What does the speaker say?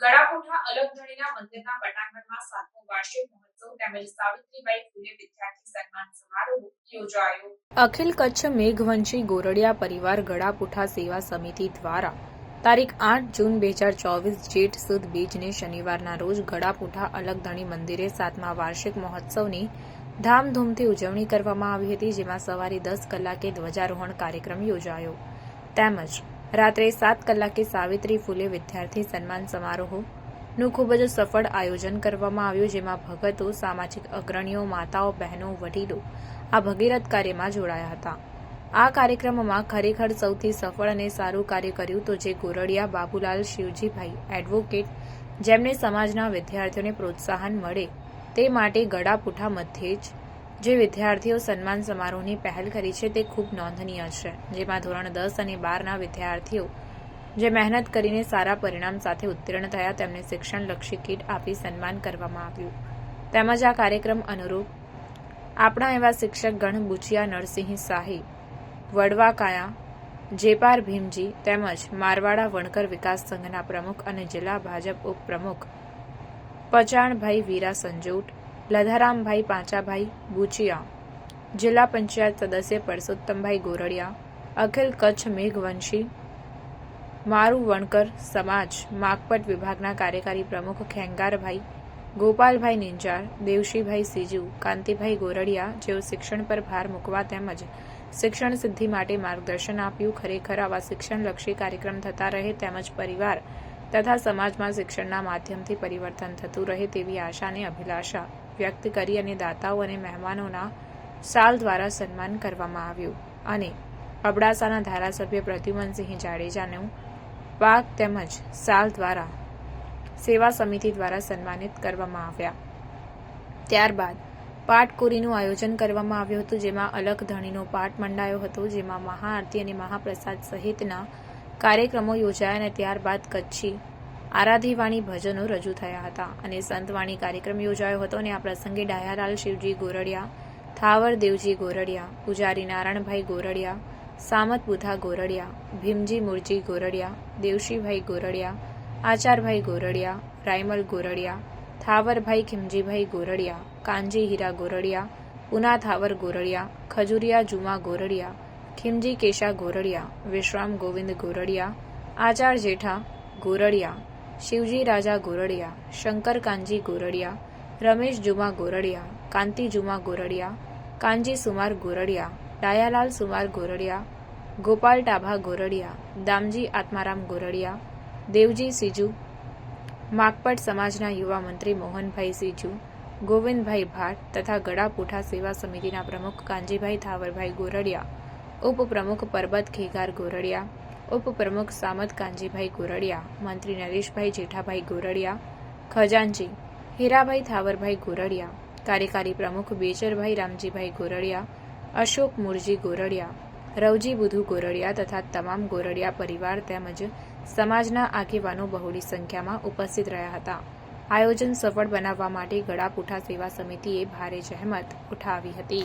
ગળાકોઠા અલગધણીના મંદિરના પટાંગણમાં સાતમો વાર્ષિક મહોત્સવ તેમજ સાવિત્રીબાઈ ફૂલે વિદ્યાર્થી સન્માન સમારોહ યોજાયો. અખિલ કચ્છ મેઘવંશી ગોરડિયા પરિવાર ગળાપુઠા સેવા સમિતિ દ્વારા તારીખ આઠ જૂન બે હજાર ચોવીસ જેઠ સુદ બીજને શનિવારના રોજ ગળાપુઠા અલગધણી મંદિરે સાતમા વાર્ષિક મહોત્સવની ધામધૂમથી ઉજવણી કરવામાં આવી હતી, જેમાં સવારે દસ કલાકે ધ્વજારોહણ કાર્યક્રમ યોજાયો. તેમજ રાત્રે સાત કલાકે સાવિત્રી ફૂલે વિદ્યાર્થી સન્માન સમારોહનું ખૂબ જ સફળ આયોજન કરવામાં આવ્યું, જેમાં ભગતો, સામાજિક અગ્રણીઓ, માતાઓ, બહેનો, વડીલો આ ભગીરથ કાર્યમાં જોડાયા હતા. આ કાર્યક્રમમાં ખરેખર સૌથી સફળ અને સારું કાર્ય કર્યું તો જે ગોરડિયા બાબુલાલ શિવજીભાઈ એડવોકેટ, જેમને સમાજના વિદ્યાર્થીઓને પ્રોત્સાહન મળે તે માટે ગળાપુઠા મધ્યે જ જે વિદ્યાર્થીઓ સન્માન સમારોહની પહેલ કરી છે તે ખૂબ નોંધનીય છે, જેમાં ધોરણ દસ અને બારના વિદ્યાર્થીઓ જે મહેનત કરીને સારા પરિણામ સાથે ઉત્તીર્ણ થયા તેમને શિક્ષણલક્ષી કીટ આપી સન્માન કરવામાં આવ્યું. તેમજ આ કાર્યક્રમ અનુરૂપ આપણા એવા શિક્ષક ગણ બુચિયા નરસિંહ શાહી, વડવા કાયા, જેપાર ભીમજી તેમજ મારવાડા વણકર વિકાસ સંઘના પ્રમુખ અને જિલ્લા ભાજપ ઉપપ્રમુખ પચાણભાઈ વીરા સંજોટ લધારામભાઈ પાંચાભાઈ બુચિયા જિલ્લા પંચાયત સદસ્ય પરસોત્તમભાઈ ગોરડિયા, અખિલ કચ્છ મેઘવંશી, મારું વણકર સમાજ, માગપટ વિભાગના કાર્યકારી પ્રમુખ ખેંગારભાઈ, ગોપાલભાઈ નિંજાર, દેવશીભાઈ સીજુ, કાંતિભાઈ ગોરડિયા જેઓ શિક્ષણ પર ભાર મૂકવા તેમજ શિક્ષણ સિદ્ધિ માટે માર્ગદર્શન આપ્યું, ખરેખર આવા શિક્ષણલક્ષી કાર્યક્રમ થતા રહે તેમજ પરિવાર તથા સમાજમાં શિક્ષણના માધ્યમથી પરિવર્તન થતું રહે તેવી આશા અને અભિલાષા વ્યક્ત કરી અને દાતાઓ અને મહેમાનોના સાલ દ્વારા સન્માન કરવામાં આવ્યું. અને અબડાસાના ધારાસભ્ય પ્રદ્યુમનસિંહ જાડેજાનું પાક તેમજ સાલ દ્વારા સેવા સમિતિ દ્વારા સન્માનિત કરવામાં આવ્યા. ત્યારબાદ પાટકોરીનું આયોજન કરવામાં આવ્યું હતું, જેમાં અલગ ધણીનો પાઠ મંડાયો હતો, જેમાં મહાઆરતી અને મહાપ્રસાદ સહિતના કાર્યક્રમો યોજાયા અને ત્યારબાદ કચ્છી આરાધીવાણી ભજનો રજૂ થયા હતા અને સંતવાણી કાર્યક્રમ યોજાયો હતો અને આ પ્રસંગે ડાયાલાલ શિવજી ગોરડિયા, થાવર દેવજી ગોરડિયા, પૂજારી નારાયણભાઈ ગોરડિયા, સામત બુધા ગોરડિયા, ભીમજી મુરજી ગોરડિયા, દેવશીભાઈ ગોરડિયા, આચારભાઈ ગોરડિયા, રાયમલ ગોરડિયા, થાવરભાઈ ખીમજીભાઈ ગોરડિયા કાંજી હીરા ગોરડિયા ઉના થાવર ગોરડિયા, ખજુરિયા જુમા ગોરડિયા, ખીમજી કેશા ગોરડિયા, વિશ્રામ ગોવિંદ ગોરડિયા, આચાર જેઠા ગોરડિયા શિવજી રાજા ગોરડિયા, શંકર કાંજી ગોરડિયા, રમેશ જુમા ગોરડિયા, કાંતિ જુમા ગોરડિયા કાંજી સુમાર ગોરડિયા, ડાયાલાલ સુમાર ગોરડિયા, ગોપાલ ટાભા ગોરડિયા, દામજી આત્મારામ ગોરડિયા, દેવજી સીજુ માકપટ સમાજના યુવા મંત્રી મોહનભાઈ સીજુ, ગોવિંદભાઈ ભાટ તથા ગળાપુઠા સેવા સમિતિના પ્રમુખ કાંજીભાઈ થાવરભાઈ ગોરડિયા, ઉપપ્રમુખ પરબત ખેગાર ગોરડિયા ઉપપ્રમુખ સામત કાંજીભાઈ ગોરડિયા, મંત્રી નરેશભાઈ જેઠાભાઈ ગોરડિયા, ખજાનજી, હીરાભાઈ થાવરભાઈ ગોરડિયા, કાર્યકારી પ્રમુખ બેચરભાઈ રામજીભાઈ ગોરડિયા, અશોક મુરજી ગોરડિયા, રવજી બુધુ ગોરડિયા તથા તમામ ગોરડિયા પરિવાર તેમજ સમાજના આગેવાનો બહોળી સંખ્યામાં ઉપસ્થિત રહ્યા હતા. આયોજન સફળ બનાવવા માટે ગળાપુઠા સેવા સમિતિએ ભારે જહેમત ઉઠાવી હતી.